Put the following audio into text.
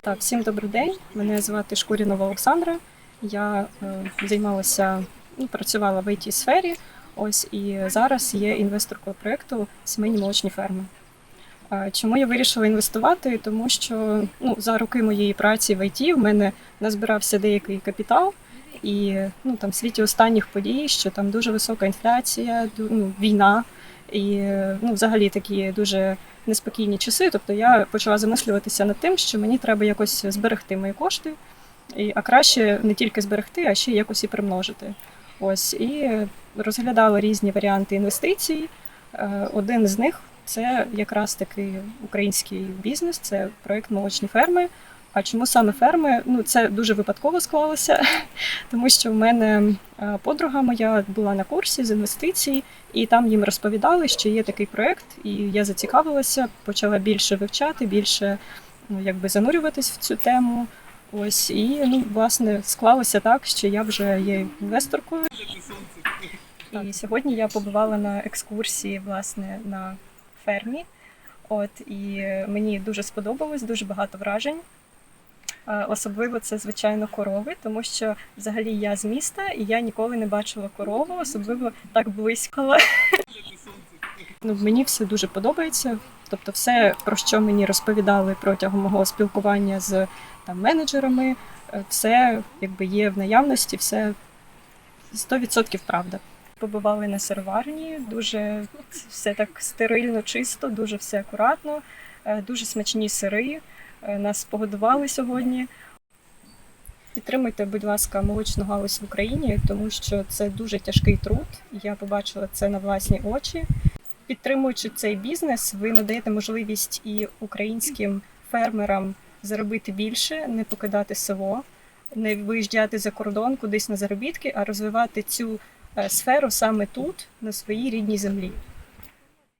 Так, всім добрий день. Мене звати Шкурінова Олександра. Я е, займалася, ну, працювала в it сфері. Ось і зараз є інвесторкою проєкту Сімейні молочні ферми. Чому я вирішила інвестувати? Тому що ну, за роки моєї праці в IT в мене назбирався деякий капітал, і ну, там в світі останніх подій, що там дуже висока інфляція, ну, війна, і ну, взагалі такі дуже неспокійні часи. Тобто я почала замислюватися над тим, що мені треба якось зберегти мої кошти, і, а краще не тільки зберегти, а ще якось і примножити. Ось і розглядала різні варіанти інвестицій. Е, Один з них це якраз таки український бізнес, це проект молочні ферми. А чому саме ферми? Ну це дуже випадково склалося, тому що в мене е, подруга моя була на курсі з інвестицій, і там їм розповідали, що є такий проект, і я зацікавилася, почала більше вивчати, більше ну, якби занурюватись в цю тему. Ось і ну, власне склалося так, що я вже є інвесторкою. І сьогодні я побувала на екскурсії власне на фермі. От і мені дуже сподобалось, дуже багато вражень. Е, Особливо це, звичайно, корови, тому що взагалі я з міста і я ніколи не бачила корову, особливо так близько. Ну, мені все дуже подобається. Тобто, все, про що мені розповідали протягом мого спілкування з там, менеджерами, е, все якби є в наявності, все 100% правда. Побували на серварні, дуже все так стерильно, чисто, дуже все акуратно, е, дуже смачні сири. Е, Нас погодували сьогодні. Підтримуйте, будь ласка, молочну галузь в Україні, тому що це дуже тяжкий труд. Я побачила це на власні очі. Підтримуючи цей бізнес, ви надаєте можливість і українським фермерам заробити більше, не покидати село, не виїжджати за кордон кудись на заробітки, а розвивати цю е, сферу саме тут, на своїй рідній землі.